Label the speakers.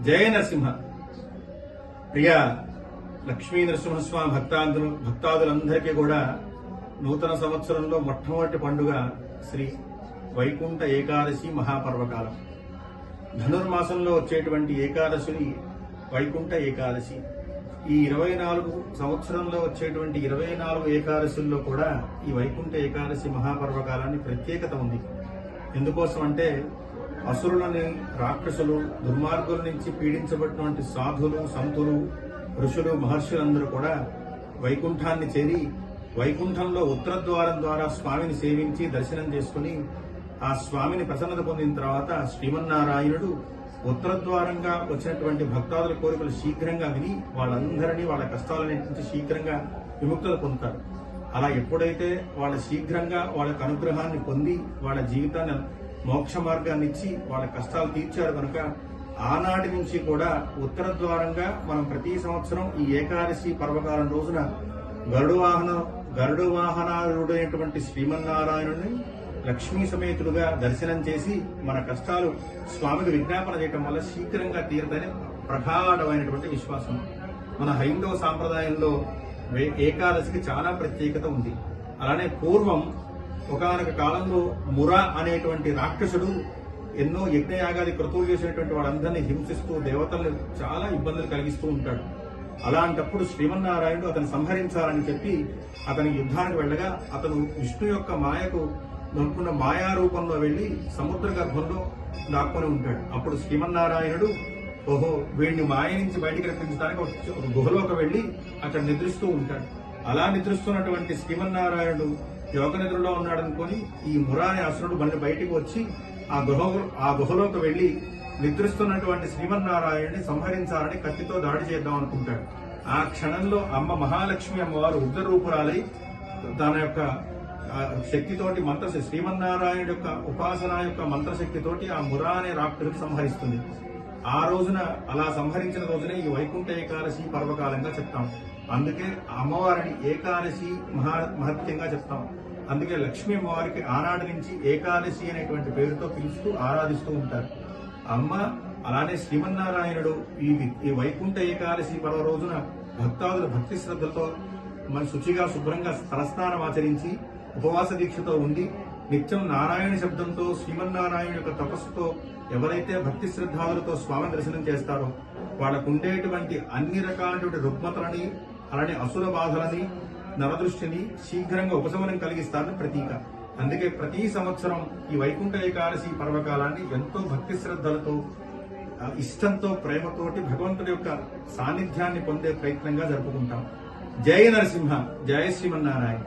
Speaker 1: జయ నరసింహ. ప్రియ లక్ష్మీ నరసింహస్వామి భక్తాదులు భక్తాదులందరికీ కూడా నూతన సంవత్సరంలో మొట్టమొదటి పండుగ శ్రీ వైకుంఠ ఏకాదశి మహాపర్వకాలం. ధనుర్మాసంలో వచ్చేటువంటి ఏకాదశిని వైకుంఠ ఏకాదశి. ఈ ఇరవై నాలుగు సంవత్సరంలో వచ్చేటువంటి ఇరవై నాలుగు ఏకాదశుల్లో కూడా ఈ వైకుంఠ ఏకాదశి మహాపర్వకాలాన్ని ప్రత్యేకత ఉంది. ఎందుకోసం అంటే అసురులని రాక్షసులు దుర్మార్గుల నుంచి పీడించబడినటువంటి సాధులు సంతులు ఋషులు మహర్షులందరూ కూడా వైకుంఠాన్ని చేరి వైకుంఠంలో ఉత్తర ద్వారం ద్వారా స్వామిని సేవించి దర్శనం చేసుకుని ఆ స్వామిని ప్రసన్నత పొందిన తర్వాత శ్రీమన్నారాయణుడు ఉత్తర ద్వారంగా వచ్చినటువంటి భక్తాదుల కోరికలు శీఘ్రంగా విని వాళ్ళందరినీ వాళ్ళ కష్టాలన్నింటి నుంచి శీఘ్రంగా విముక్తత పొందుతారు. అలా ఎప్పుడైతే వాళ్ళ శీఘ్రంగా వాళ్ళ అనుగ్రహాన్ని పొంది వాళ్ళ జీవితాన్ని మోక్ష మార్గాన్ని ఇచ్చి వాళ్ళ కష్టాలు తీర్చారు కనుక ఆనాటి నుంచి కూడా ఉత్తర ద్వారంగా మనం ప్రతి సంవత్సరం ఈ ఏకాదశి పర్వకాలం రోజున గరుడు వాహన గరుడు వాహనారుడైనటువంటి శ్రీమన్నారాయణుని లక్ష్మీ సమేతుడుగా దర్శనం చేసి మన కష్టాలు స్వామికి విజ్ఞాపన చేయటం వల్ల శీఘ్రంగా తీరదని ప్రగాఢమైనటువంటి విశ్వాసం. మన హైందవ సాంప్రదాయంలో వే- ఏకాదశికి చాలా ప్రత్యేకత ఉంది. అలానే పూర్వం ఒకనొక కాలంలో మురా అనేటువంటి రాక్షసుడు ఎన్నో యజ్ఞయాగాది క్రతువులు చేసినటువంటి వాళ్ళందరినీ హింసిస్తూ దేవతలను చాలా ఇబ్బందులు కలిగిస్తూ ఉంటాడు. అలాంటప్పుడు శ్రీమన్నారాయణుడు అతను సంహరించాలని చెప్పి అతని యుద్ధానికి వెళ్ళగా అతను విష్ణు యొక్క మాయకు దొరుకున్న మాయారూపంలో వెళ్ళి సముద్ర గర్భంలో దాక్కొని ఉంటాడు. అప్పుడు శ్రీమన్నారాయణుడు ఓహో వీడిని మాయ నుంచి బయటికి రప్పించడానికి ఒక- గుహలోకి వెళ్ళి అక్కడ నిద్రిస్తూ ఉంటాడు. అలా నిద్రిస్తున్నటువంటి శ్రీమన్నారాయణుడు యోగ నిద్రలో ఉన్నాడనుకొని ఈ మురాని అసురుడు మళ్ళీ బయటికి వచ్చి ఆ గుహ ఆ గుహలోకి వెళ్ళి నిద్రిస్తున్నటువంటి శ్రీమన్నారాయణని సంహరించాలని కత్తితో దాడి చేద్దాం అనుకుంటాడు. ఆ క్షణంలో అమ్మ మహాలక్ష్మి అమ్మవారు ఉగ్రరూపురాలై తన యొక్క శక్తితోటి మంత్ర శ్రీమన్నారాయణ యొక్క ఉపాసన యొక్క మంత్రశక్తితోటి ఆ మురా అనే రాక్షసుని సంహరిస్తుంది. ఆ రోజున అలా సంహరించిన రోజునే ఈ వైకుంఠ ఏకాదశి పర్వకాలంగా చెప్తాం. అందుకే అమ్మవారిని ఏకాదశి మహా మహత్యంగా చెప్తాం. అందుకే లక్ష్మీ అమ్మవారికి ఆనాడు నుంచి ఏకాదశి అనేటువంటి పేరుతో పిలుస్తూ ఆరాధిస్తూ ఉంటారు. అమ్మ అలానే శ్రీమన్నారాయణుడు ఈ ఈ వైకుంఠ ఏకాదశి పర్వ రోజున భక్తాదులు భక్తి శ్రద్ధలతో మన శుచిగా శుభ్రంగా తలస్నానం ఆచరించి ఉపవాస దీక్షతో ఉండి నిత్యం నారాయణ శబ్దంతో శ్రీమన్నారాయణ యొక్క తపస్సుతో ఎవరైతే భక్తి శ్రద్ధాలతో స్వామి దర్శనం చేస్తారో వాళ్ళకు ఉండేటువంటి అన్ని రకాలైనటువంటి రుగ్మతలని అలానే అసుర బాధలని నరదృష్టిని శీఘ్రంగా ఉపశమనం కలిగిస్తారని ప్రతీక. అందుకే ప్రతి సంవత్సరం ఈ వైకుంఠ ఏకాదశి పర్వకాలాన్ని ఎంతో భక్తి శ్రద్ధలతో ఇష్టంతో ప్రేమతోటి భగవంతుడి యొక్క సాన్నిధ్యాన్ని పొందే ప్రయత్నంగా జరుపుకుంటాం. జయ నరసింహ జయ శ్రీమన్నారాయణ.